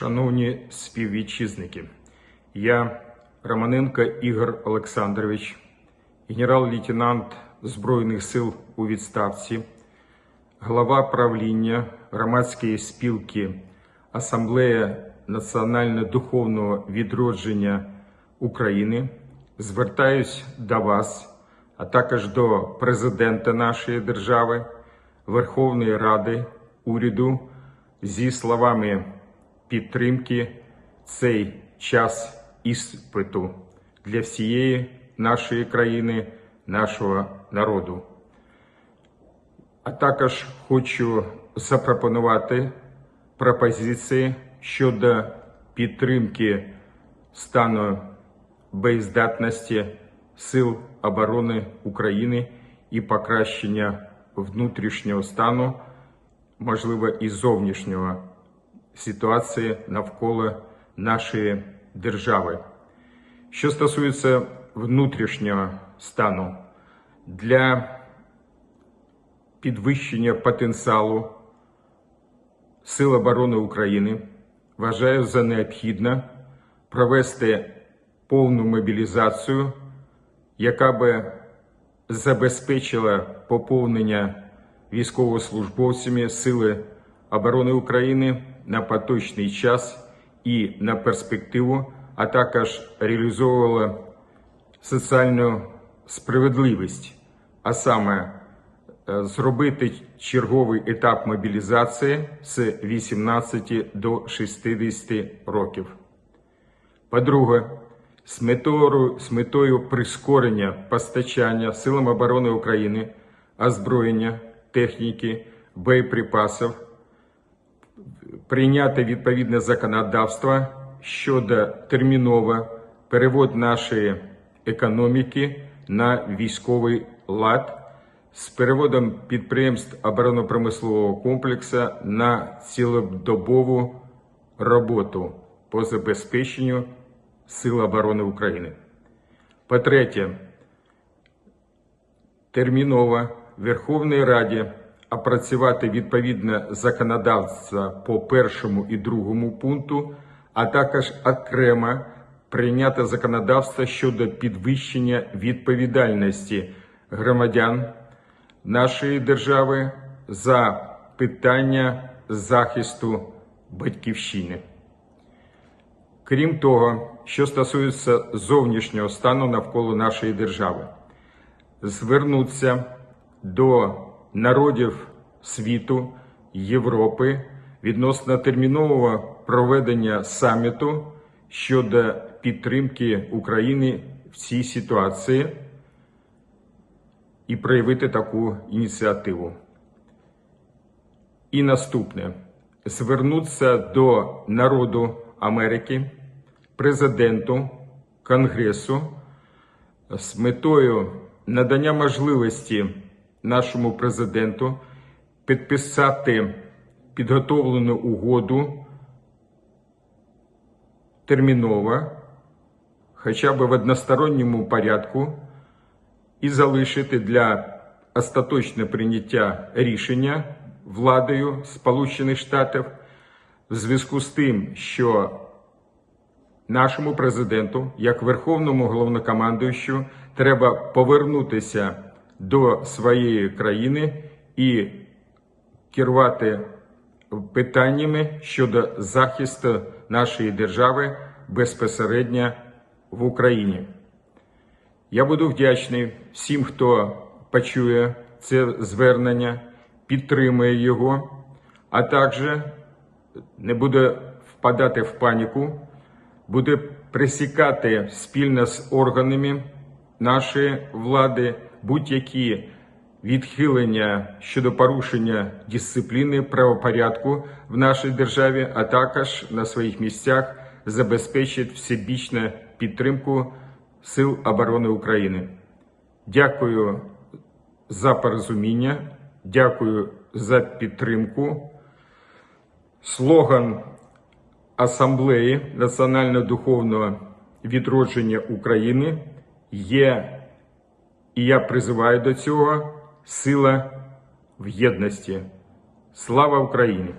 Шановні співвітчизники, я Романенко Ігор Олександрович, генерал-лейтенант Збройних сил у відставці, глава правління громадської спілки Асамблея національно-духовного відродження України. Звертаюсь до вас, а також до президента нашої держави, Верховної Ради, уряду зі словами підтримки цей час іспиту для всієї нашої країни, нашого народу. А також хочу запропонувати пропозиції щодо підтримки стану боєздатності Сил оборони України і покращення внутрішнього стану, можливо, і зовнішнього ситуації навколо нашої держави. Що стосується внутрішнього стану, для підвищення потенціалу Сил оборони України вважаю за необхідне провести повну мобілізацію, яка би забезпечила поповнення військовослужбовцями Сили оборони України на поточний час і на перспективу, а також реалізовувала соціальну справедливість, а саме е, зробити черговий етап мобілізації з 18 до 60 років. По-друге, з метою, з метою прискорення постачання Силам оборони України озброєння, техніки, боєприпасів, прийняти відповідне законодавство щодо терміново перевод нашої економіки на військовий лад з переводом підприємств оборонно-промислового комплексу на цілодобову роботу по забезпеченню Сил оборони України. По-третє, терміново Верховній Раді опрацювати відповідне законодавство по першому і другому пункту, а також окремо прийняти законодавство щодо підвищення відповідальності громадян нашої держави за питання захисту батьківщини. Крім того, що стосується зовнішнього стану навколо нашої держави, звернуться до народів світу Європи відносно термінового проведення саміту щодо підтримки України в цій ситуації і проявити таку ініціативу. І наступне звернутися до народу Америки, президенту Конгресу з метою надання можливості нашому президенту підписати підготовлену угоду терміново, хоча б в односторонньому порядку, і залишити для остаточного прийняття рішення владою Сполучених Штатів в зв'язку з тим, що нашому президенту, як верховному головнокомандуючу, треба повернутися до своєї країни і керувати питаннями щодо захисту нашої держави безпосередньо в Україні. Я буду вдячний всім, хто почує це звернення, підтримує його, а також не буде впадати в паніку, буде пресікати спільно з органами нашої влади будь-які відхилення щодо порушення дисципліни правопорядку в нашій державі, а також на своїх місцях забезпечить всебічну підтримку Сил оборони України. Дякую за порозуміння, дякую за підтримку. Слоган Асамблеї національно-духовного відродження України є і я призиваю до цього сила в єдності. Слава Україні!